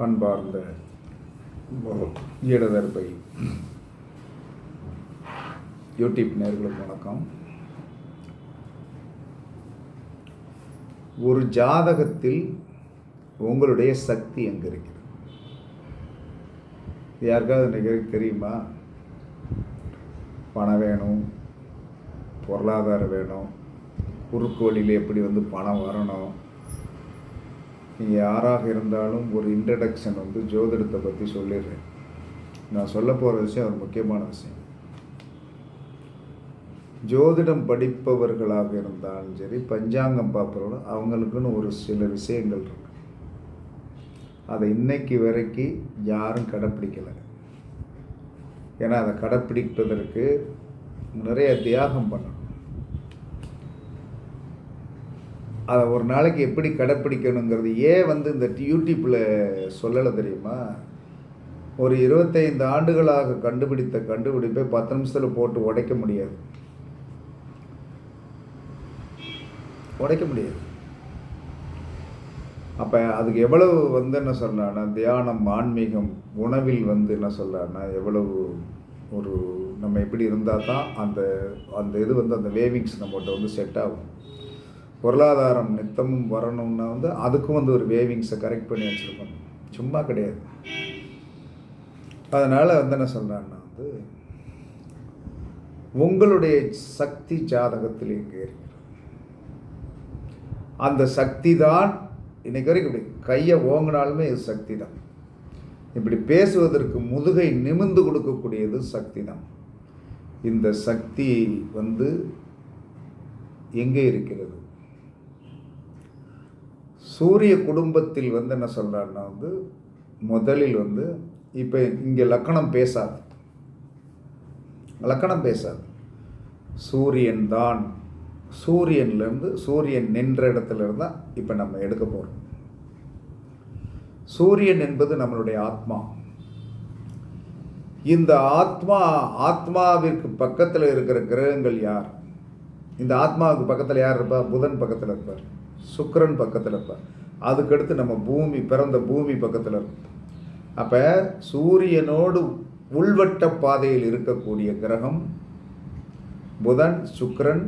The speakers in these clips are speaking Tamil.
அன்பார்ந்த இடதற்பை யூடியூப் நேர்களுக்கு வணக்கம். ஒரு ஜாதகத்தில் உங்களுடைய சக்தி எங்கே இருக்கிறது யாருக்காவது இன்னைக்கு தெரியுமா? பணம் வேணும் பொருளாதாரம் வேணும் குறுக்கு வழியில் எப்படி வந்து பணம் வரணும் யாராக இருந்தாலும் ஒரு இன்ட்ரடக்ஷன் வந்து ஜோதிடத்தை பற்றி சொல்லிடுறேன். நான் சொல்ல போகிற விஷயம் ஒரு முக்கியமான விஷயம். ஜோதிடம் படிப்பவர்களாக இருந்தாலும் சரி பஞ்சாங்கம் பார்ப்பவர்களும் அவங்களுக்குன்னு ஒரு சில விஷயங்கள் இருக்கு. அதை இன்னைக்கு வரைக்கும் யாரும் கடைப்பிடிக்கலை. ஏன்னா அதை கடைப்பிடிப்பதற்கு நிறைய தியாகம் பண்ணணும். அதை ஒரு நாளைக்கு எப்படி கடைப்பிடிக்கணுங்கிறது ஏன் வந்து இந்த யூடியூப்பில் சொல்லலை தெரியுமா? ஒரு இருபத்தைந்து ஆண்டுகளாக கண்டுபிடித்த கண்டுபிடிப்பை பத்து நிமிஷத்தில் போட்டு உடைக்க முடியாது. உடைக்க முடியாது. அப்போ அதுக்கு எவ்வளவு வந்து என்ன சொல்லலான்னா தியானம் ஆன்மீகம் உணவில் வந்து என்ன சொல்லலான்னா எவ்வளவு ஒரு நம்ம எப்படி இருந்தால் தான் அந்த அந்த இது வந்து அந்த வேவிங்ஸ் நம்மகிட்ட வந்து செட் ஆகும். பொருளாதாரம் நித்தமும் வரணும்னா வந்து அதுக்கும் வந்து ஒரு வேவிங்ஸை கரெக்ட் பண்ணி வச்சுருக்கணும். சும்மா கிடையாது. அதனால் வந்து என்ன சொல்கிறாங்கன்னா வந்து உங்களுடைய சக்தி ஜாதகத்தில் எங்கே இருக்கிறது. அந்த சக்தி தான் இன்னைக்கு வரைக்கும் இப்படி கையை ஓங்கினாலுமே இது சக்தி தான் இப்படி பேசுவதற்கு முதுகை நிமிந்து கொடுக்கக்கூடியது சக்தி தான் இந்த சக்தி வந்து எங்கே இருக்கிறது? சூரிய குடும்பத்தில் வந்து என்ன சொல்கிறாருன்னா வந்து முதலில் வந்து இப்போ இங்கே லக்கணம் பேசாது. லக்கணம் பேசாது. சூரியன் தான் சூரியன்லேருந்து சூரியன் நின்ற இடத்துல இருந்தால் இப்போ நம்ம எடுக்க போகிறோம் சூரியன் என்பது நம்மளுடைய ஆத்மா. இந்த ஆத்மா ஆத்மாவிற்கு பக்கத்தில் இருக்கிற கிரகங்கள் யார்? இந்த ஆத்மாவுக்கு பக்கத்தில் யார் இருப்பா? புதன் பக்கத்தில் இருப்பார். சுக்கரன் பக்கத்தில் இருப்பார். அதுக்கடுத்து நம்ம பூமி பிறந்த பூமி பக்கத்தில் இருக்கும். அப்போ சூரியனோடு உள்வட்ட பாதையில் இருக்கக்கூடிய கிரகம் புதன் சுக்ரன்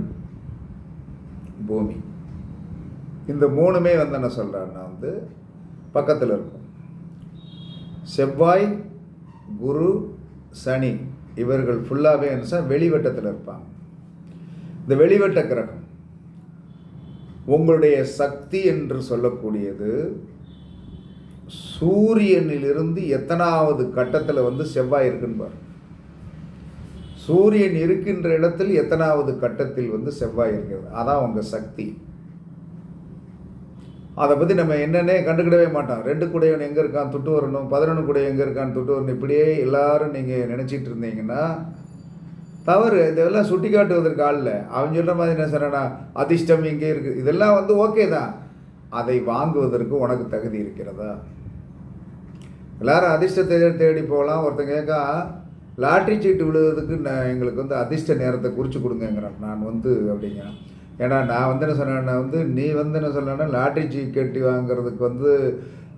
பூமி. இந்த மூணுமே வந்து என்ன சொல்கிறாருன்னா வந்து பக்கத்தில் இருக்கும். செவ்வாய் குரு சனி இவர்கள் ஃபுல்லாகவே என்ன வெளிவட்டத்தில் இருப்பாங்க. இந்த வெளிவட்ட கிரகம் உங்களுடைய சக்தி என்று சொல்லக்கூடியது சூரியனிலிருந்து எத்தனாவது கட்டத்தில் வந்து செவ்வாய் இருக்குன்னு பாரு. சூரியன் இருக்கின்ற இடத்தில் எத்தனாவது கட்டத்தில் வந்து செவ்வாய் இருக்கிறது. அதான் உங்கள் சக்தி. அதை பற்றி நம்ம என்னன்னே கண்டுக்கிடவே மாட்டோம். ரெண்டு குடையவன் எங்கே இருக்கான்? துட்டு வரணும். பதினொன்று குடையன் எங்கே இருக்கான் துட்டு வரணும். இப்படியே எல்லாரும் நீங்கள் நினச்சிட்டு இருந்தீங்கன்னா தவறு இதெல்லாம் சுட்டி காட்டுவதற்கு ஆள் அவன் சொல்கிற மாதிரி என்ன சொன்னா அதிர்ஷ்டம் இங்கே இருக்குது இதெல்லாம் வந்து ஓகே தான். அதை வாங்குவதற்கு உனக்கு தகுதி இருக்கிறதா? எல்லாரும் அதிர்ஷ்டத்தை தேடி போகலாம். ஒருத்தன் கேட்கா லாட்ரி சீட்டு விழுவதுக்கு நான் எங்களுக்கு வந்து அதிர்ஷ்ட நேரத்தை குறித்து கொடுங்கங்கிறேன். நான் வந்து அப்படிங்க ஏன்னா நான் வந்து என்ன சொன்னேன்னா வந்து நீ வந்து என்ன சொன்னேன்னா லாட்ரி டிக்கெட் வாங்குறதுக்கு வந்து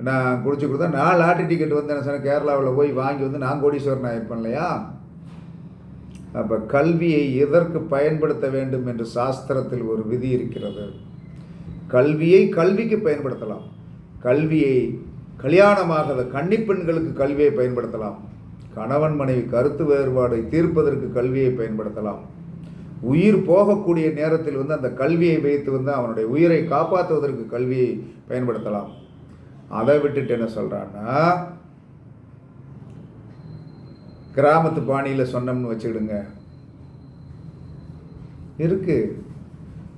நான் குறித்து கொடுத்தா நான் லாட்ரி டிக்கெட் வந்து என்ன சொன்னேன் கேரளாவில் போய் வாங்கி வந்து நான் கோடீஸ்வரன் ஆயிருப்பேன் இல்லையா? அப்போ கல்வியை எதற்கு பயன்படுத்த வேண்டும் என்று சாஸ்திரத்தில் ஒரு விதி இருக்கிறது. கல்வியை கல்விக்கு பயன்படுத்தலாம். கல்வியை கல்யாணமாகாத கன்னிப்பெண்களுக்கு கல்வியை பயன்படுத்தலாம். கணவன் மனைவி கருத்து வேறுபாடை தீர்ப்பதற்கு கல்வியை பயன்படுத்தலாம். உயிர் போகக்கூடிய நேரத்தில் வந்து அந்த கல்வியை வைத்து வந்து அவனுடைய உயிரை காப்பாற்றுவதற்கு கல்வியை பயன்படுத்தலாம். அதை விட்டுட்டு என்ன சொல்கிறான்னா கிராமத்து பாணியில் சொன்னோம்னு வச்சுக்கிடுங்க. இருக்கு.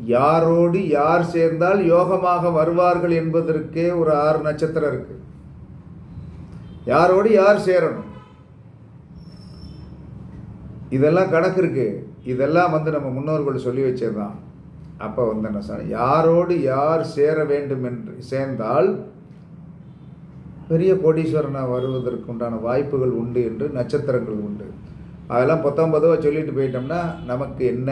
யாரோடு யார் சேர்ந்தால் யோகமாக வருவார்கள் என்பதற்கே ஒரு ஆறு நட்சத்திரம் இருக்கு. யாரோடு யார் சேரணும்? இதெல்லாம் கணக்கு இருக்கு. இதெல்லாம் வந்து நம்ம முன்னோர்கள் சொல்லி வச்சதுதான். அப்போ வந்து என்ன சொன்ன? யாரோடு யார் சேர வேண்டும் என்று சேர்ந்தால் பெரிய கோடீஸ்வரனாக வருவதற்கு உண்டான வாய்ப்புகள் உண்டு என்று நட்சத்திரங்கள் உண்டு. அதெல்லாம் பத்தாம் பத்தொன்பதுவா சொல்லிட்டு போயிட்டோம்னா நமக்கு என்ன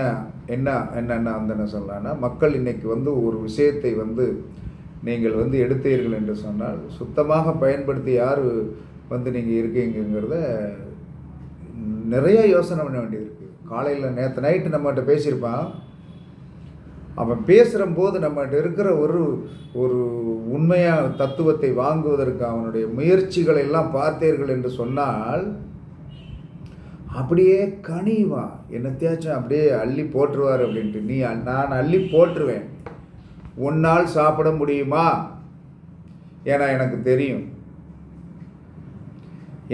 என்ன என்னென்ன அந்த சொல்லலாம்னா மக்கள் இன்னைக்கு வந்து ஒரு விஷயத்தை வந்து நீங்கள் வந்து எடுத்தீர்கள் என்று சொன்னால் சுத்தமாக பயன்படுத்தி யார் வந்து நீங்கள் இருக்கீங்கிறத நிறைய யோசனை பண்ண வேண்டியது இருக்குது காலையில் நேற்று நைட்டு நம்மகிட்ட பேசியிருப்பான். அவன் பேசுகிற போது நம்மகிட்ட இருக்கிற ஒரு ஒரு உண்மையான தத்துவத்தை வாங்குவதற்கு அவனுடைய முயற்சிகளை எல்லாம் பார்த்தீர்கள் என்று சொன்னால் அப்படியே கனிவான் என்னத்தையாச்சும் அப்படியே அள்ளி போட்டுருவார் அப்படின்ட்டு நீ நான் அள்ளி போட்டுருவேன் உன்னால் சாப்பிட முடியுமா? ஏன்னா எனக்கு தெரியும்.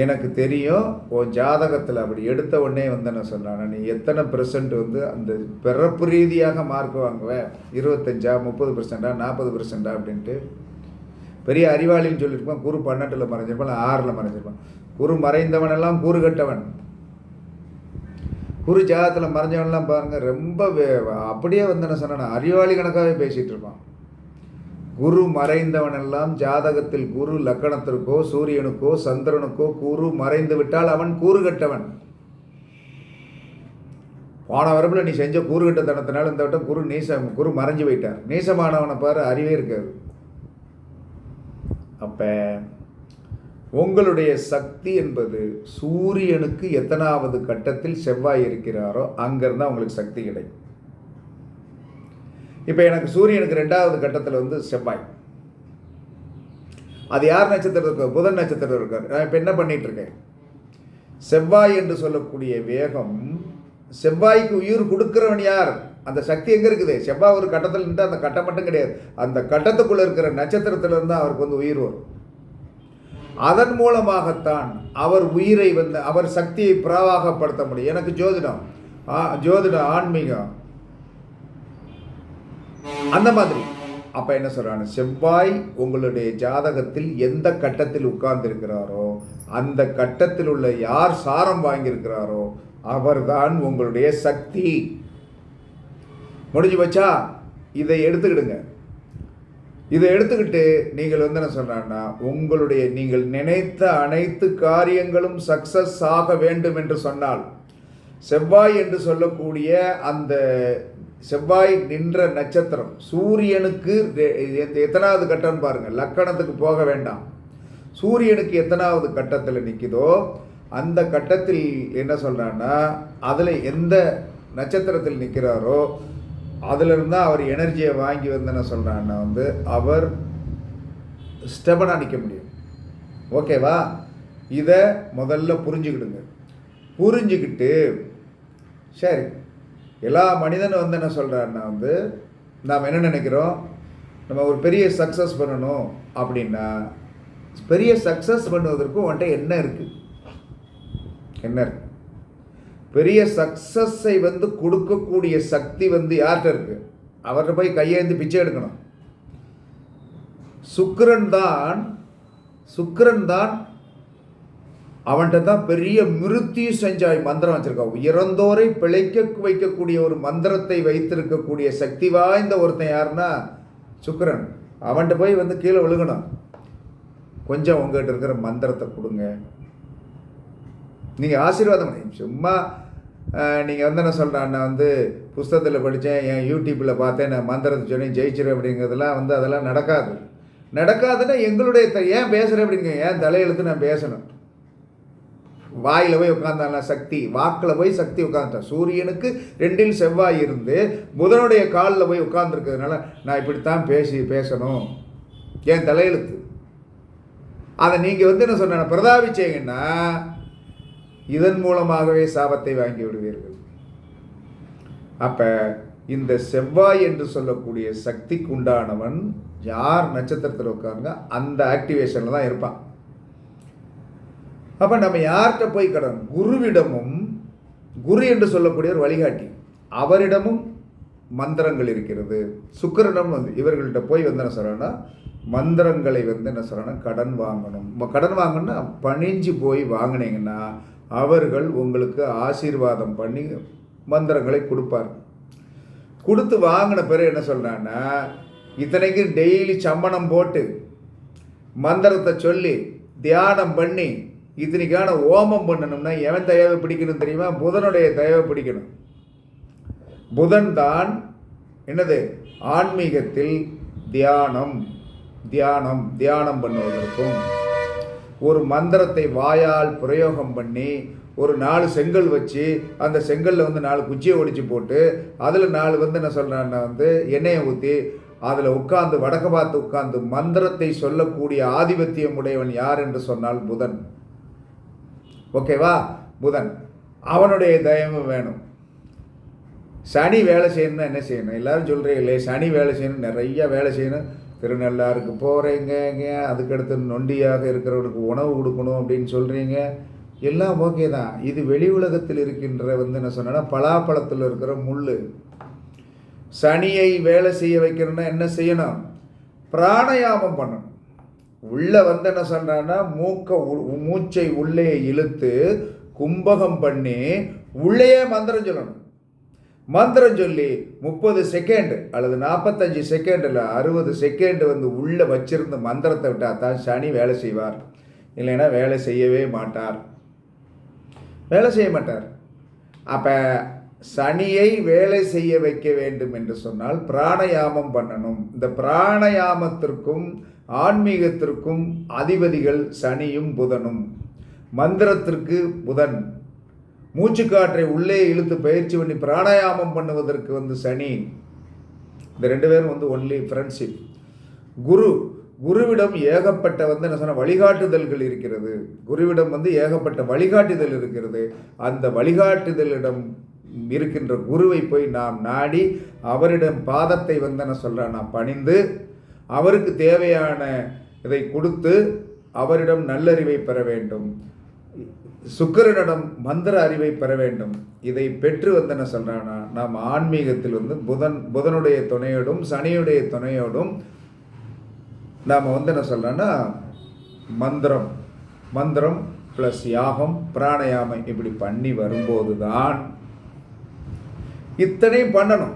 எனக்கு தெரியும் உன் ஜாதகத்தில் அப்படி எடுத்த உடனே வந்து என்ன சொன்னான் நீ எத்தனை பெர்சன்ட் வந்து அந்த பிறப்பு ரீதியாக மார்க் வாங்குவேன் இருபத்தஞ்சா முப்பது பெர்சண்டா நாற்பது பெர்சண்டா அப்படின்ட்டு. பெரிய அறிவாளின்னு சொல்லியிருப்பான் குரு பன்னெண்டில் மறைஞ்சிருப்பான் ஆறில் மறைஞ்சிருப்பான். குரு மறைந்தவனெல்லாம் கூறு கட்டவன். குரு ஜாதகத்தில் மறைஞ்சவன்லாம் பாருங்கள் ரொம்ப அப்படியே வந்து என்ன சொன்னான் அறிவாளி கணக்காகவே பேசிகிட்டு இருப்பான். குரு மறைந்தவனெல்லாம் ஜாதகத்தில் குரு லக்கணத்திற்கோ சூரியனுக்கோ சந்திரனுக்கோ குரு மறைந்து விட்டால் அவன் கூறுகட்டவன் போன வரப்பில் நீ செஞ்ச கூறுகட்டத்தனத்தினால இந்த வட்டம் குரு நீசம் குரு மறைஞ்சு போயிட்டார். நீசமானவனை பாரு அறிவே இருக்காது. அப்போ உங்களுடைய சக்தி என்பது சூரியனுக்கு எத்தனாவது கட்டத்தில் செவ்வாய் இருக்கிறாரோ அங்கேருந்து உங்களுக்கு சக்தி கிடைக்கும். இப்போ எனக்கு சூரியனுக்கு ரெண்டாவது கட்டத்தில் வந்து செவ்வாய். அது யார் நட்சத்திரம் இருக்கார் புதன் நட்சத்திரம் இருக்கார் நான் இப்போ என்ன பண்ணிட்டு இருக்கேன்? செவ்வாய் என்று சொல்லக்கூடிய வேகம் செவ்வாய்க்கு உயிர் கொடுக்குறவன் யார்? அந்த சக்தி எங்கே இருக்குது? செவ்வாய் ஒரு கட்டத்தில் இருந்தால் அந்த கட்டம் மட்டும் கிடையாது. அந்த கட்டத்துக்குள்ளே இருக்கிற நட்சத்திரத்தில் அவருக்கு வந்து உயிர் வரும். அதன் மூலமாகத்தான் அவர் உயிரை வந்து அவர் சக்தியை பிரவாகப்படுத்த முடியும். எனக்கு ஜோதிடம் ஜோதிடம் ஆன்மீகம் அந்த மாதிரி. அப்போ என்ன சொல்கிறாங்க செவ்வாய் உங்களுடைய ஜாதகத்தில் எந்த கட்டத்தில் உட்கார்ந்திருக்கிறாரோ அந்த கட்டத்தில் உள்ள யார் சாரம் வாங்கியிருக்கிறாரோ அவர்தான் உங்களுடைய சக்தி. முடிஞ்சு வச்சா இதை எடுத்துக்கிடுங்க. இதை எடுத்துக்கிட்டு நீங்கள் வந்து என்ன சொல்கிறாங்கன்னா உங்களுடைய நீங்கள் நினைத்த அனைத்து காரியங்களும் சக்சஸ் ஆக வேண்டும் என்று சொன்னால் செவ்வாய் என்று சொல்லக்கூடிய அந்த செவ்வாய் நின்ற நட்சத்திரம் சூரியனுக்கு எத்தனாவது கட்டம்னு பாருங்கள் லக்கணத்துக்கு போக வேண்டாம். சூரியனுக்கு எத்தனாவது கட்டத்தில் நிற்குதோ அந்த கட்டத்தில் என்ன சொல்கிறான்னா அதில் எந்த நட்சத்திரத்தில் நிற்கிறாரோ அதிலிருந்து அவர் எனர்ஜியை வாங்கி வந்து என்ன சொல்கிறான்னா வந்து அவர் ஸ்டெபனாக நிற்க முடியும். ஓகேவா இதை முதல்ல புரிஞ்சுக்கிடுங்க. புரிஞ்சுக்கிட்டு சரி எல்லா மனிதனும் வந்து என்ன சொல்கிறாருன்னா வந்து நாம் என்ன நினைக்கிறோம்? நம்ம ஒரு பெரிய சக்ஸஸ் பண்ணணும் அப்படின்னா பெரிய சக்ஸஸ் பண்ணுவதற்கு உன்கிட்ட என்ன இருக்குது என்ன இருக்கு? பெரிய சக்ஸஸை வந்து கொடுக்கக்கூடிய சக்தி வந்து யார்கிட்ட இருக்குது அவர்கிட்ட போய் கையேந்து பிச்சை எடுக்கணும். சுக்கரன் தான் சுக்கரன் தான் அவன்கிட்ட தான் பெரிய மிருத்தி செஞ்சாய் மந்திரம் வச்சுருக்கான் இறந்தோரை பிழைக்க வைக்கக்கூடிய ஒரு மந்திரத்தை வைத்திருக்கக்கூடிய சக்தி வாய்ந்த ஒருத்தன் யாருன்னா சுக்கரன். அவன்கிட்ட போய் வந்து கீழே விழுகணும். கொஞ்சம் உங்ககிட்ட இருக்கிற மந்திரத்தை கொடுங்க. நீங்கள் ஆசீர்வாதம் பண்ணி. சும்மா நீங்கள் வந்து என்ன சொல்கிறேன் நான் வந்து புஸ்தகத்தில் படித்தேன் என் யூடியூப்பில் பார்த்தேன் நான் மந்திரத்தை சொல்லி ஜெயிச்சிரு அப்படிங்கிறதுலாம் வந்து அதெல்லாம் நடக்காது. நடக்காதுன்னா எங்களுடைய ஏன் பேசுகிறேன் அப்படிங்க? ஏன் தலையெழுத்து நான் பேசணும்? வாயில் போய் உட்காந்தாலாம் சக்தி. வாக்கில் போய் சக்தி உட்காந்துட்டான் சூரியனுக்கு ரெண்டில் செவ்வாய் இருந்து புதனுடைய காலில் போய் உட்காந்துருக்கிறதுனால நான் இப்படித்தான் பேசி பேசணும். என் தலையெழுத்து அதை நீங்கள் வந்து என்ன சொன்ன பிரதாபிச்சீங்கன்னா இதன் மூலமாகவே சாபத்தை வாங்கி விடுவீர்கள். அப்போ இந்த செவ்வாய் என்று சொல்லக்கூடிய சக்திக்குண்டானவன் யார்? நட்சத்திரத்தில் உட்காருங்க அந்த ஆக்டிவேஷனில் தான் இருப்பான். அப்போ நம்ம யார்கிட்ட போய் கடன் குருவிடமும் குரு என்று சொல்லக்கூடிய ஒரு வழிகாட்டி. அவரிடமும் மந்திரங்கள் இருக்கிறது. சுக்கரனிடம் வந்து இவர்கள்ட்ட போய் வந்து என்ன சொல்கிறேன்னா மந்திரங்களை வந்து என்ன சொல்கிறேன்னா கடன் வாங்கணும். கடன் வாங்கணும்னா பணிஞ்சு போய் வாங்கினீங்கன்னா அவர்கள் உங்களுக்கு ஆசீர்வாதம் பண்ணி மந்திரங்களை கொடுப்பார். கொடுத்து வாங்கின பிறகு என்ன சொல்கிறான்னா இத்தனைக்கும் டெய்லி சம்மணம் போட்டு மந்திரத்தை சொல்லி தியானம் பண்ணி இத்தனைக்கான ஓமம் பண்ணணும்னா எவன் தயவை பிடிக்கணும் தெரியுமா? புதனுடைய தயவை பிடிக்கணும். புதன் தான் என்னது? ஆன்மீகத்தில் தியானம். தியானம் தியானம் பண்ணுவதற்கும் ஒரு மந்திரத்தை வாயால் பிரயோகம் பண்ணி ஒரு நாலு செங்கல் வச்சு அந்த செங்கலில் வந்து நாலு குச்சியை ஒடிச்சு போட்டு அதில் நாலு வந்து என்ன சொல்கிறேன்னா வந்து எண்ணெயை ஊற்றி அதில் உட்கார்ந்து வடக்க பார்த்து உட்கார்ந்து மந்திரத்தை சொல்லக்கூடிய ஆதிபத்தியம் உடையவன் யார் என்று சொன்னால் புதன். ஓகேவா புதன். அவனுடைய தயமும் வேணும். சனி வேலை செய்யணும்னா என்ன செய்யணும்? எல்லாரும் சொல்கிறீங்களே சனி வேலை செய்யணும் நிறைய வேலை செய்யணும். திருநள்ளாருக்கு போகிறீங்க அதுக்கடுத்து நொண்டியாக இருக்கிறவனுக்கு உணவு கொடுக்கணும் அப்படின்னு சொல்கிறீங்க எல்லாம் ஓகே தான். இது வெளி உலகத்தில் இருக்கின்ற வந்து என்ன சொன்னேன்னா பலாப்பழத்தில் இருக்கிற முள் சனியை வேலை செய்ய வைக்கணும்னா என்ன செய்யணும்? பிராணயாமம் பண்ணணும். உள்ளே வந்து என்ன சொல்கிறான்னா மூக்க உ- மூச்சை உள்ளே இழுத்து கும்பகம் பண்ணி உள்ளேயே மந்திரம் சொல்லணும். மந்திரம் சொல்லி முப்பது செகண்டு அல்லது நாற்பத்தஞ்சு செகண்டில் அறுபது செகண்டு வந்து உள்ளே வச்சிருந்த மந்திரத்தை விட்டால் தான் சனி வேலை செய்வார். இல்லைன்னா வேலை செய்யவே மாட்டார். வேலை செய்ய மாட்டார். அப்போ சனியை வேலை செய்ய வைக்க வேண்டும் என்று சொன்னால் பிராணயாமம் பண்ணணும். இந்த பிராணயாமத்திற்கும் ஆன்மீகத்திற்கும் அதிபதிகள் சனியும் புதனும். மந்திரத்திற்கு புதன். மூச்சுக்காற்றை உள்ளே இழுத்து பயிற்சி பண்ணி பிராணாயாமம் பண்ணுவதற்கு வந்து சனி. இந்த ரெண்டு பேரும் வந்து ஒன்லி ஃப்ரெண்ட்ஷிப் குரு. குருவிடம் ஏகப்பட்ட வந்து என்ன சொன்ன வழிகாட்டுதல்கள் இருக்கிறது. குருவிடம் வந்து ஏகப்பட்ட வழிகாட்டுதல் இருக்கிறது. அந்த வழிகாட்டுதலிடம் இருக்கின்ற குருவை போய் நாம் நாடி அவரிடம் பாதத்தை வந்து என்ன சொல்கிறேன் நான் பணிந்து அவருக்கு தேவையான இதை கொடுத்து அவரிடம் நல்லறிவை பெற வேண்டும். சுக்கிரனிடம் மந்திர அறிவை பெற வேண்டும். இதை பெற்று வந்து என்ன சொல்கிறான்னா நாம் ஆன்மீகத்தில் வந்து புதன் புதனுடைய துணையோடும் சனியுடைய துணையோடும் நாம் வந்து என்ன சொல்கிறோன்னா மந்திரம். மந்திரம் ப்ளஸ் யாகம் பிராணயாமம் இப்படி பண்ணி வரும்போது தான் இத்தனையும் பண்ணணும்.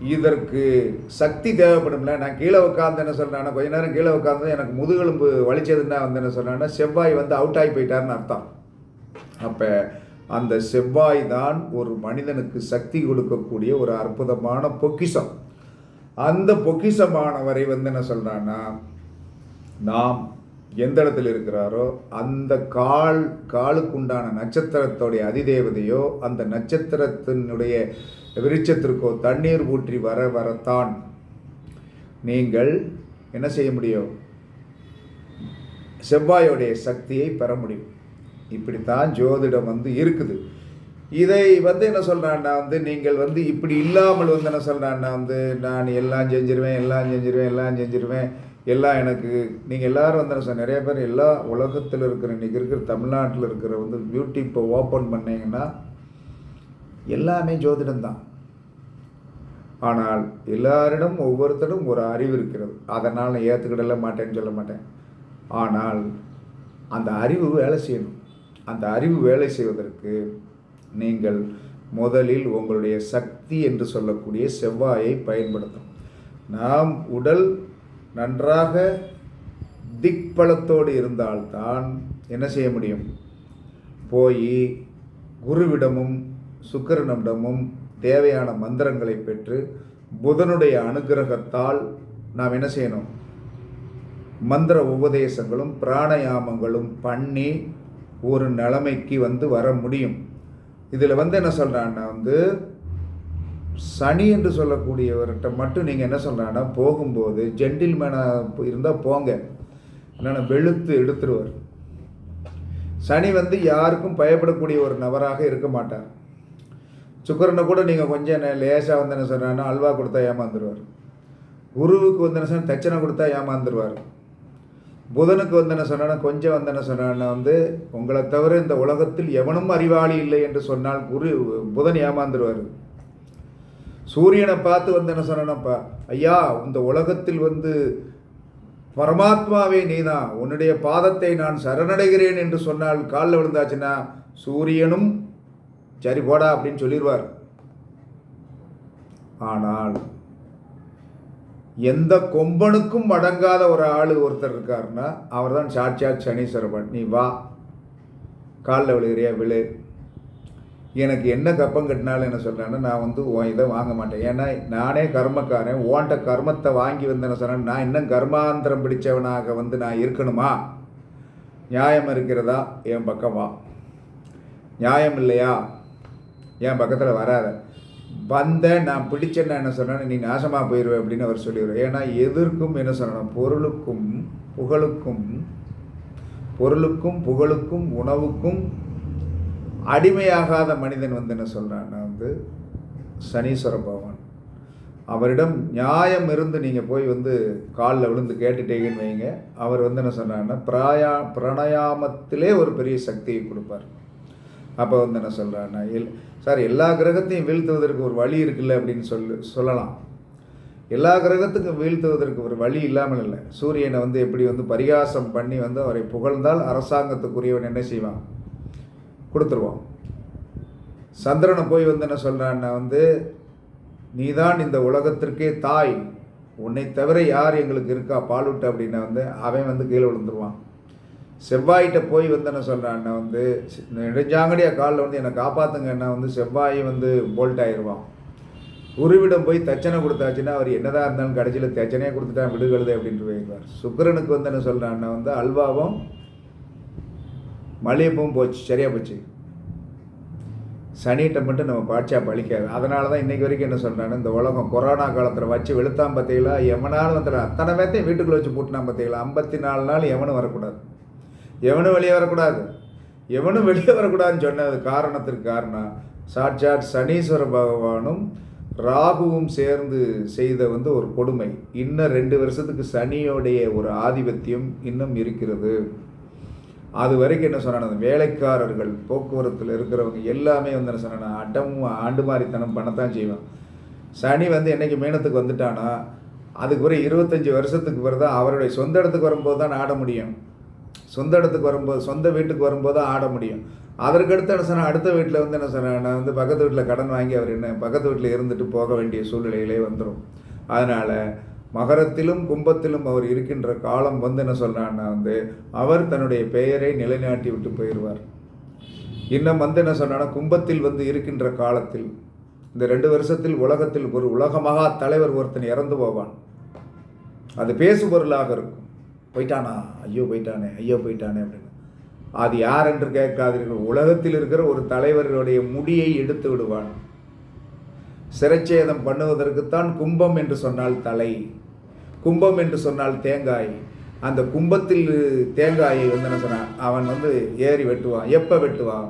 இதற்கு சக்தி தேவைப்படும்ல? நான் கீழே உட்காந்து என்ன சொல்கிறேன்னா கொஞ்ச நேரம் கீழே உட்காந்து எனக்கு முதுகெலும்பு வலிச்சதுன்னா வந்து என்ன சொல்கிறேன்னா செவ்வாய் வந்து அவுட் ஆகி போயிட்டாருன்னு அர்த்தம். அப்போ அந்த செவ்வாய் தான் ஒரு மனிதனுக்கு சக்தி கொடுக்கக்கூடிய ஒரு அற்புதமான பொக்கிஷம். அந்த பொக்கிஷமானவரை வந்து என்ன சொல்கிறான்னா நாம் எந்த இடத்துல இருக்கிறாரோ அந்த கால் காலுக்குண்டான நட்சத்திரத்தோடைய அதிதேவதையோ அந்த நட்சத்திரத்தினுடைய விருட்சத்திற்கோ தண்ணீர் ஊற்றி வர வரத்தான். நீங்கள் என்ன செய்ய முடியும்? செவ்வாயோடைய சக்தியை பெற முடியும். இப்படித்தான் ஜோதிடம் வந்து இருக்குது. இதை வந்து என்ன சொல்கிறான்னா வந்து நீங்கள் வந்து இப்படி இல்லாமல் வந்து என்ன சொல்கிறான்னா வந்து நான் எல்லாம் செஞ்சிருவேன் எல்லாம் செஞ்சிருவேன் எல்லாம் செஞ்சிருவேன். எல்லாம் எனக்கு நீங்கள் எல்லாரும் வந்து என்ன நிறைய பேர் எல்லா உலகத்தில் இருக்கிற இன்றைக்கி இருக்கிற தமிழ்நாட்டில் இருக்கிற வந்து பியூட்டி இப்போ ஓப்பன் பண்ணிங்கன்னா எல்லாமே ஜோதிடம்தான். ஆனால் எல்லாரிடம் ஒவ்வொருத்தரும் ஒரு அறிவு இருக்கிறது. அதனால் நான் ஏற்றுக்கிடல மாட்டேன்னு சொல்ல மாட்டேன். ஆனால் அந்த அறிவு வேலை செய்யணும். அந்த அறிவு வேலை செய்வதற்கு நீங்கள் முதலில் உங்களுடைய சக்தி என்று சொல்லக்கூடிய செவ்வாயை பயன்படுத்தும் நாம் உடல் நன்றாக திக்பலத்தோடு இருந்தால்தான் என்ன செய்ய முடியும்? போய் குருவிடமும் சுக்கரனிடமும் தேவையான மந்திரங்களை பெற்று புதனுடைய அனுகிரகத்தால் நாம் என்ன செய்யணும்? மந்திர உபதேசங்களும் பிராணயாமங்களும் பண்ணி ஒரு நிலைமைக்கு வந்து வர முடியும். இதில் வந்து என்ன சொல்கிறான்னா வந்து சனி என்று சொல்லக்கூடியவர்கிட்ட மட்டும் நீங்கள் என்ன சொல்கிறான்னா போகும்போது ஜென்டில்மேனாக இருந்தால் போங்க. என்னென்னா வெளுத்து எடுத்துருவார். சனி வந்து யாருக்கும் பயப்படக்கூடிய ஒரு நபராக இருக்க மாட்டார். சுக்கரனை கூட நீங்கள் கொஞ்சம் என்ன லேசாக வந்து என்ன சொல்கிறாங்கன்னா அல்வா கொடுத்தா ஏமாந்துருவார். குருவுக்கு வந்து என்ன சொன்னால் தட்சணை கொடுத்தா ஏமாந்துருவார். புதனுக்கு வந்து என்ன சொன்னா கொஞ்சம் வந்து என்ன சொன்னா வந்து உங்களை தவிர இந்த உலகத்தில் எவனும் அறிவாளி இல்லை என்று சொன்னால் குரு புதன் ஏமாந்துருவார். சூரியனை பார்த்து வந்து என்ன சொன்னப்பா ஐயா இந்த உலகத்தில் வந்து பரமாத்மாவே நீதான் உன்னுடைய பாதத்தை நான் சரணடைகிறேன் என்று சொன்னால் காலில் விழுந்தாச்சுன்னா சூரியனும் சரி போடா அப்படின்னு சொல்லிடுவார் ஆனால் எந்த கொம்பனுக்கும் அடங்காத ஒரு ஆள் ஒருத்தர் இருக்காருன்னா அவர் தான் சாட்சாத் சனீஸ்வரபன் நீ வா. காலில் விழுகிறியா? விழு. எனக்கு என்ன கப்பம் கட்டினாலும் என்ன சொல்கிறேன்னா நான் வந்து உன் இதை வாங்க மாட்டேன். ஏன்னா நானே கர்மக்காரன். ஓன்ட்ட கர்மத்தை வாங்கி வந்தேன்னு சொன்னேன் நான் இன்னும் கர்மாந்திரம் பிடிச்சவனாக வந்து நான் இருக்கணுமா? நியாயம் இருக்கிறதா? என் பக்கம் வா. நியாயம் இல்லையா? என் பக்கத்தில் வராத. வந்த நான் பிடிச்சேன்னு என்ன சொன்னேன் நீ நாசமாக போயிடுவேன் அப்படின்னு அவர் சொல்லிடுவார். ஏன்னா எதற்கும் என்ன சொல்லணும்? பொருளுக்கும் புகழுக்கும் பொருளுக்கும் புகழுக்கும் உணவுக்கும் அடிமையாகாத மனிதன் வந்து என்ன சொல்கிறான்னா வந்து சனீஸ்வர பகவான். அவரிடம் நியாயம் இருந்து நீங்கள் போய் வந்து காலில் விழுந்து கேட்டுட்டீங்கன்னு வைங்க. அவர் வந்து என்ன சொன்னாங்கன்னா பிராயா பிரணயாமத்திலே ஒரு பெரிய சக்தியை கொடுப்பார். அப்போ வந்து என்ன சொல்கிறேன்னா எல் சார் எல்லா கிரகத்தையும் வீழ்த்துவதற்கு ஒரு வழி இருக்குல்ல? அப்படின்னு சொல்லு சொல்லலாம். எல்லா கிரகத்துக்கும் வீழ்த்துவதற்கு ஒரு வழி இல்லாமல் இல்லை. சூரியனை வந்து எப்படி வந்து பரிகாசம் பண்ணி வந்து அவரை புகழ்ந்தால் அரசாங்கத்துக்குரியவன் என்ன செய்வான்? கொடுத்துருவான். சந்திரனை போய் வந்து என்ன சொல்கிறான்னா வந்து நீதான் இந்த உலகத்திற்கே தாய். உன்னை தவிர யார் எங்களுக்கு இருக்கா? பாலுட்டு அப்படின்னா வந்து அவன் வந்து கீழே விழுந்துருவான். செவ்வாய்கிட்ட போய் வந்து என்ன சொல்கிறான்னா வந்து நெடுஞ்சாங்கடியாக காலில் வந்து என்னை காப்பாற்றுங்க என்ன வந்து செவ்வாய் வந்து போல்ட் ஆயிடுவான் குருவிடம் போய் தச்சனை கொடுத்தாச்சுன்னா அவர் என்னதான் இருந்தாலும் கடைசியில் தச்சனையே கொடுத்துட்டா விடுகிறது அப்படின்ட்டு போயிருவார். சுக்கரனுக்கு வந்து என்ன சொல்கிறான்னா வந்து அல்வாவும் மல்லிகைப்பூவும் போச்சு சரியாக போச்சு. சனிகிட்ட மட்டும் நம்ம பாட்சா பழிக்காது. அதனால தான் இன்றைக்கி வரைக்கும் என்ன சொல்கிறாங்க இந்த உலகம் கொரோனா காலத்தில் வச்சு வெளுத்தான் பார்த்தீங்களா எவனாலும் வந்து அத்தனை பேர்த்தையும் வீட்டுக்குள்ளே வச்சு பூட்டினான் பார்த்தீங்களா ஐம்பத்தி நாலு நாள் எவனும் வரக்கூடாது. எவனும் வெளியே வரக்கூடாது. எவனும் வெளியே வரக்கூடாதுன்னு சொன்னது காரணத்திற்கு காரணம் சாட்சாட் சனீஸ்வர பகவானும் ராகுவும் சேர்ந்து செய்த வந்து ஒரு கொடுமை. இன்னும் ரெண்டு வருஷத்துக்கு சனியோடைய ஒரு ஆதிபத்தியம் இன்னும் இருக்கிறது. அது வரைக்கும் என்ன சொன்னான வேலைக்காரர்கள் போக்குவரத்தில் இருக்கிறவங்க எல்லாமே வந்து என்ன சொன்னா அடமும் ஆண்டு மாதிரித்தனம் பண்ணத்தான் செய்வான். சனி வந்து என்னைக்கு மீனத்துக்கு வந்துட்டானா அதுக்கு ஒரு இருபத்தஞ்சி வருஷத்துக்கு பிறகு தான் அவருடைய சொந்த இடத்துக்கு வரும்போது தான் ஆட முடியும். சொந்த இடத்துக்கு வரும்போது சொந்த வீட்டுக்கு வரும்போது தான் ஆட முடியும். அதற்கடுத்து என்ன சொன்னால் அடுத்த வீட்டில் வந்து என்ன சொன்னால் நான் வந்து பக்கத்து வீட்டில் கடன் வாங்கி அவர் என்ன பக்கத்து வீட்டில் இருந்துட்டு போக வேண்டிய சூழ்நிலையிலே வந்துடும் அதனால் மகரத்திலும் கும்பத்திலும் அவர் இருக்கின்ற காலம் வந்து என்ன சொல்கிறான்னா வந்து அவர் தன்னுடைய பெயரை நிலைநாட்டி விட்டு போயிடுவார். இன்னும் வந்து என்ன சொன்னான்னா கும்பத்தில் வந்து இருக்கின்ற காலத்தில் இந்த ரெண்டு வருஷத்தில் உலகத்தில் ஒரு உலக மகா தலைவர் ஒருத்தன் இறந்து போவான். அது பேசு பொருளாக இருக்கும். போயிட்டானா? ஐயோ போயிட்டானே ஐயோ போயிட்டானே அப்படின்னு. அது யார் என்று கேட்காதீர்கள். உலகத்தில் இருக்கிற ஒரு தலைவர்களுடைய முடியை எடுத்து விடுவான். சிரச்சேதம் பண்ணுவதற்குத்தான் கும்பம் என்று சொன்னால் தலை கும்பம் என்று சொன்னால் தேங்காய். அந்த கும்பத்தில் தேங்காயை வந்து என்ன சொன்னான்? அவன் வந்து ஏறி வெட்டுவான். எப்போ வெட்டுவான்?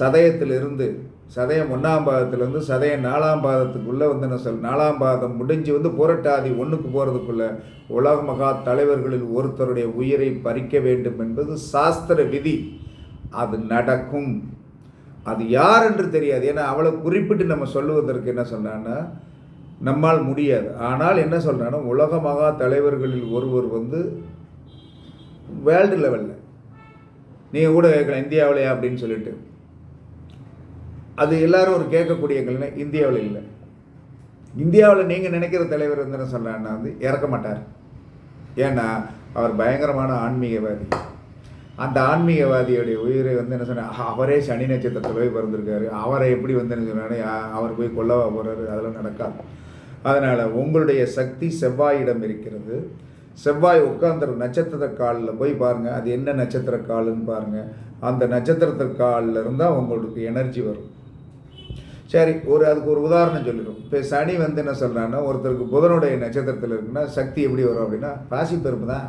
சதயத்திலிருந்து சதயம் ஒன்றாம் பாதத்திலேருந்து சதயம் நாலாம் பாதத்துக்குள்ளே வந்து என்ன சொல் நாலாம் பாதம் முடிஞ்சு வந்து புரட்டாதி ஒன்றுக்கு போகிறதுக்குள்ளே உலக மகா தலைவர்களில் ஒருத்தருடைய உயிரை பறிக்க வேண்டும் என்பது சாஸ்திர விதி. அது நடக்கும். அது யார் என்று தெரியாது. ஏன்னா அவளை குறிப்பிட்டு நம்ம சொல்லுவதற்கு என்ன சொன்னான்னா நம்மால் முடியாது. ஆனால் என்ன சொல்கிறான்னா உலக மகா தலைவர்களில் ஒருவர் வந்து வேர்ல்டு லெவலில். நீங்கள் கூட கேட்கலாம் இந்தியாவிலையா அப்படின்னு சொல்லிட்டு. அது எல்லாரும் ஒரு கேட்கக்கூடிய கேள்வி இந்தியாவில் இல்லை. இந்தியாவில் நீங்கள் நினைக்கிற தலைவர் வந்து என்ன வந்து இறக்க மாட்டார். ஏன்னா அவர் பயங்கரமான ஆன்மீகவாதி. அந்த ஆன்மீகவாதியுடைய உயிரை வந்து என்ன சொன்னால் அவரே சனி நட்சத்திரத்தில் போய் பிறந்திருக்காரு. அவரை எப்படி வந்து என்ன சொன்னாரு? அவர் போய் கொல்லவா போகிறாரு அதெல்லாம் நடக்காது. அதனால் உங்களுடைய சக்தி செவ்வாயிடம் இருக்கிறது. செவ்வாய் உட்காந்துற நட்சத்திர காலில் போய் பாருங்கள் அது என்ன நட்சத்திர காலுன்னு பாருங்கள் அந்த நட்சத்திரத்திர காலில் இருந்தால் உங்களுக்கு எனர்ஜி வரும். சரி ஒரு அதுக்கு ஒரு உதாரணம் சொல்லிடும் இப்போ சனி வந்து என்ன சொல்கிறான்னா ஒருத்தருக்கு புதனுடைய நட்சத்திரத்தில் இருக்குன்னா சக்தி எப்படி வரும் அப்படின்னா ராசி பெருப்பு தான்.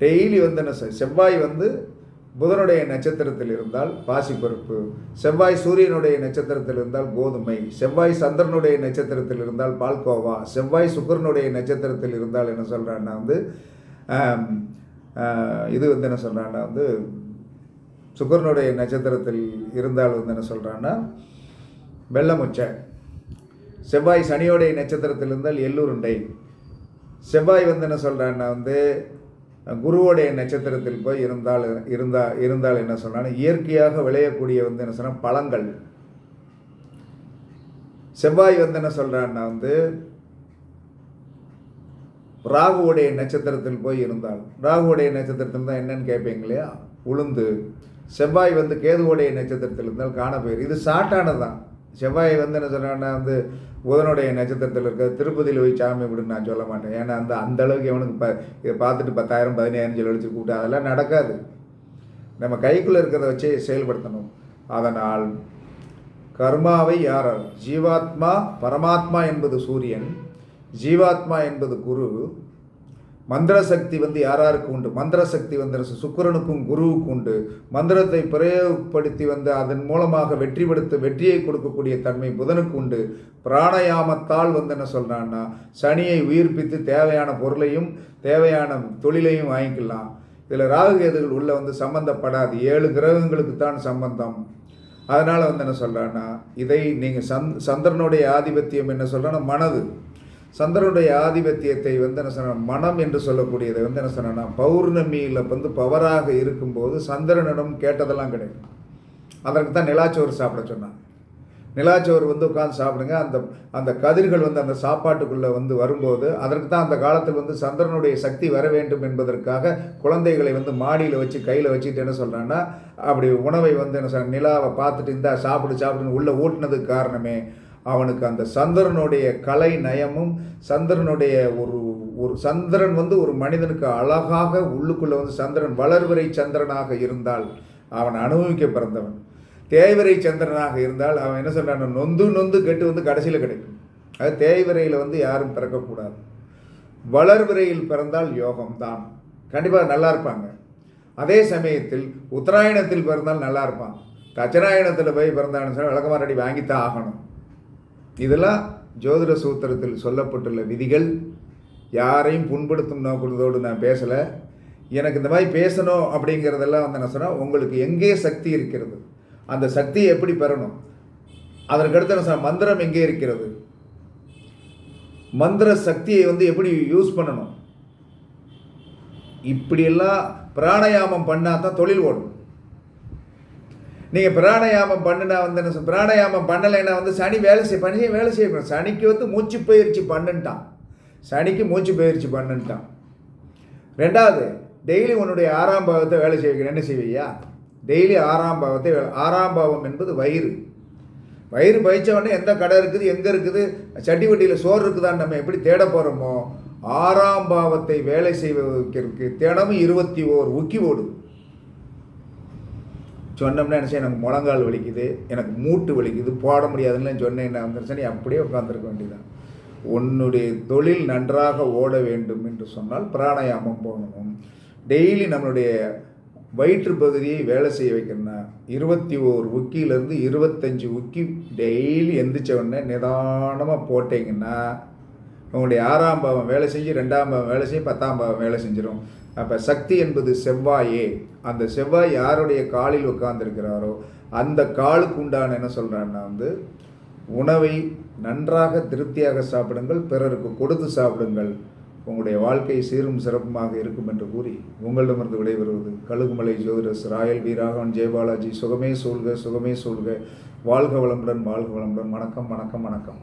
டெய்லி வந்து என்ன செவ்வாய் வந்து புதனுடைய நட்சத்திரத்தில் இருந்தால் பாசிப்பருப்பு செவ்வாய் சூரியனுடைய நட்சத்திரத்தில் இருந்தால் கோதுமை செவ்வாய் சந்திரனுடைய நட்சத்திரத்தில் இருந்தால் பால்கோவா செவ்வாய் சுக்கரனுடைய நட்சத்திரத்தில் இருந்தால் என்ன சொல்கிறான்னா வந்து இது வந்து என்ன சொல்கிறான்னா வந்து சுக்கரனுடைய நட்சத்திரத்தில் இருந்தால் வந்து என்ன சொல்கிறான்னா வெள்ளமுச்சை. செவ்வாய் சனியோடைய நட்சத்திரத்தில் இருந்தால் எள்ளுருண்டை செவ்வாய் வந்து என்ன சொல்கிறான்னா வந்து குருவோடைய நட்சத்திரத்தில் போய் இருந்தால் இருந்தால் இருந்தால் என்ன சொன்னால் இயற்கையாக விளையக்கூடிய வந்து என்ன சொன்னால் பழங்கள். செவ்வாய் வந்து என்ன சொல்கிறான்னா வந்து ராகுவோடைய நட்சத்திரத்தில் போய் இருந்தால். ராகுவோடைய நட்சத்திரத்தில் தான் என்னன்னு கேட்பீங்க இல்லையா? உளுந்து. செவ்வாய் வந்து கேதுவோடைய நட்சத்திரத்தில் இருந்தால் காண போயிரு இது சாட்டானது தான் செவ்வாய் வந்து என்ன சொல்கிறேன்னா வந்து புதனுடைய நட்சத்திரத்தில் இருக்க திருப்பதியில் போய் சாமி விடுன்னு நான் சொல்ல மாட்டேன். ஏன்னா அந்த அந்த அளவுக்கு எவனுக்கு ப இதை பார்த்துட்டு பத்தாயிரம் பதினாயிரம் சொல்லி கூப்பிட்டு அதெல்லாம் நடக்காது. நம்ம கைக்குள்ளே இருக்கிறத வச்சே செயல்படுத்தணும். அதனால் கர்மாவை யார் ஜீவாத்மா பரமாத்மா என்பது சூரியன். ஜீவாத்மா என்பது குரு. மந்திர சக்தி வந்து யாராருக்கும் உண்டு? மந்திர சக்தி வந்து சுக்கிரனுக்கும் குருவுக்கும் உண்டு. மந்திரத்தை பிரயோகப்படுத்தி வந்து அதன் மூலமாக வெற்றி படுத்த வெற்றியை கொடுக்கக்கூடிய தன்மை புதனுக்கு உண்டு. பிராணயாமத்தால் வந்து என்ன சொல்கிறான்னா சனியை உயிர்ப்பித்து தேவையான பொருளையும் தேவையான தொழிலையும் வாங்கிக்கலாம். இதில் ராகுகேதுகள் உள்ள வந்து சம்பந்தப்படாது. ஏழு கிரகங்களுக்கு தான் சம்பந்தம். அதனால் வந்து என்ன சொல்கிறான்னா இதை நீங்கள் சந் சந்திரனுடைய ஆதிபத்தியம் என்ன சொல்கிறேன்னா மனது. சந்திரனுடைய ஆதிபத்தியத்தை வந்து என்ன சொன்ன மனம் என்று சொல்லக்கூடியதை வந்து என்ன சொன்னா பௌர்ணமியில் வந்து பவராக இருக்கும்போது சந்திரனிடம் கேட்டதெல்லாம் கிடைக்கும். அதற்கு தான் நிலாச்சோறு சாப்பிட சொன்னான் நிலாச்சோறு வந்து உட்காந்து சாப்பிடுங்க. அந்த அந்த கதிர்கள் வந்து அந்த சாப்பாட்டுக்குள்ளே வந்து வரும்போது அதற்கு தான் அந்த காலத்தில் வந்து சந்திரனுடைய சக்தி வர வேண்டும் என்பதற்காக குழந்தைகளை வந்து மாடியில் வச்சு கையில் வச்சுட்டு என்ன சொல்கிறான்னா அப்படி உணவை வந்து என்ன சொன்ன நிலாவை பார்த்துட்டு இருந்தால் சாப்பிடு சாப்பிடுன்னு உள்ளே ஊட்டினதுக்கு காரணமே அவனுக்கு அந்த சந்திரனுடைய கலை நயமும் சந்திரனுடைய ஒரு ஒரு சந்திரன் வந்து ஒரு மனிதனுக்கு அழகாக உள்ளுக்குள்ளே வந்து சந்திரன் வளர்வரை சந்திரனாக இருந்தால் அவன் அனுபவிக்க பிறந்தவன். தேய்வரை சந்திரனாக இருந்தால் அவன் என்ன சொல்கிறான் நொந்து நொந்து கெட்டு வந்து கடைசியில் கிடைக்கும். அது தேய்வரையில் வந்து யாரும் பிறக்கக்கூடாது. வளர்விரையில் பிறந்தால் யோகம்தான். கண்டிப்பாக நல்லா இருப்பாங்க. அதே சமயத்தில் உத்தராயணத்தில் பிறந்தால் நல்லா இருப்பான். தட்சணாயணத்தில் போய் பிறந்தான்னு சொன்னால் விளக்கமாரடி வாங்கித்தான் ஆகணும். இதெல்லாம் ஜோதிட சூத்திரத்தில் சொல்லப்பட்டுள்ள விதிகள். யாரையும் புண்படுத்தும் நோக்கத்தோடு நான் பேசலை. எனக்கு இந்த மாதிரி பேசணும் அப்படிங்கிறதெல்லாம் வந்து என்ன சொன்னால் உங்களுக்கு எங்கே சக்தி இருக்கிறது? அந்த சக்தியை எப்படி பெறணும்? அதற்கடுத்து என்ன சொன்ன மந்திரம் எங்கே இருக்கிறது? மந்திர சக்தியை வந்து எப்படி யூஸ் பண்ணணும்? இப்படியெல்லாம் பிராணாயாமம் பண்ணால் தான் தொழில் ஓடும். நீங்கள் பிராணயாமம் பண்ணுனா வந்து என்ன பிராணாயாமம் பிராணயாமம் பண்ணலைன்னா வந்து சனி வேலை செய்ய பண்ணி வேலை செய்யணும் சனிக்கு வந்து மூச்சு பயிற்சி பண்ணுன்ட்டான். சனிக்கு மூச்சு பயிற்சி பண்ணுன்ட்டான். ரெண்டாவது டெய்லி உன்னுடைய ஆறாம் பாவத்தை வேலை செய்ய என்ன செய்வியா? டெய்லி ஆறாம் பாவத்தை ஆறாம் பாவம் என்பது வயிறு. வயிறு பயிச்சவொடனே எந்த கடை இருக்குது எங்கே இருக்குது சட்டி வட்டியில் சோறு இருக்குதான்னு நம்ம எப்படி தேட போகிறோமோ ஆறாம் பாவத்தை வேலை செய்வதற்கு தினமும் இருபத்தி ஓர் உக்கி ஓடும் சொன்னோம்னா என்ன செய்ய எனக்கு முழங்கால் வலிக்குது எனக்கு மூட்டு வலிக்குது போட முடியாதுன்னு சொன்னேன். வந்துருச்சு நீ அப்படியே உட்காந்துருக்க வேண்டியதான் உன்னுடைய தொழில் நன்றாக ஓட வேண்டும் என்று சொன்னால் பிராணாயாமம் போகணும். டெய்லி நம்மளுடைய வயிற்று பகுதியை வேலை செய்ய வைக்கணும்னா இருபத்தி ஓரு உக்கியிலேருந்து இருபத்தஞ்சி உக்கி டெய்லி எந்திரிச்ச உடனே நிதானமாக போட்டிங்கன்னா உங்களுடைய ஆறாம் பாவம் வேலை செஞ்சு ரெண்டாம் பாவம் வேலை செய்யும் பத்தாம் பாவம் வேலை செஞ்சிடும் அப்போ சக்தி என்பது செவ்வாயே. அந்த செவ்வாய் யாருடைய காலில் உட்கார்ந்துருக்கிறாரோ அந்த காலுக்கு உண்டான என்ன சொல்கிறான்னா வந்து உணவை நன்றாக திருப்தியாக சாப்பிடுங்கள் பிறருக்கு கொடுத்து சாப்பிடுங்கள். உங்களுடைய வாழ்க்கை சீரும் சிறப்புமாக இருக்கும் என்று கூறி உங்களிடமிருந்து விடைபெறுவது கழுகுமலை ஜோதிடஸ் ராயல் வீராகவன் ஜெயபாலாஜி சுகமே சூழ்க சுகமே சூழ்க. வாழ்க வளமுடன் வாழ்க வளமுடன். வணக்கம் வணக்கம் வணக்கம்.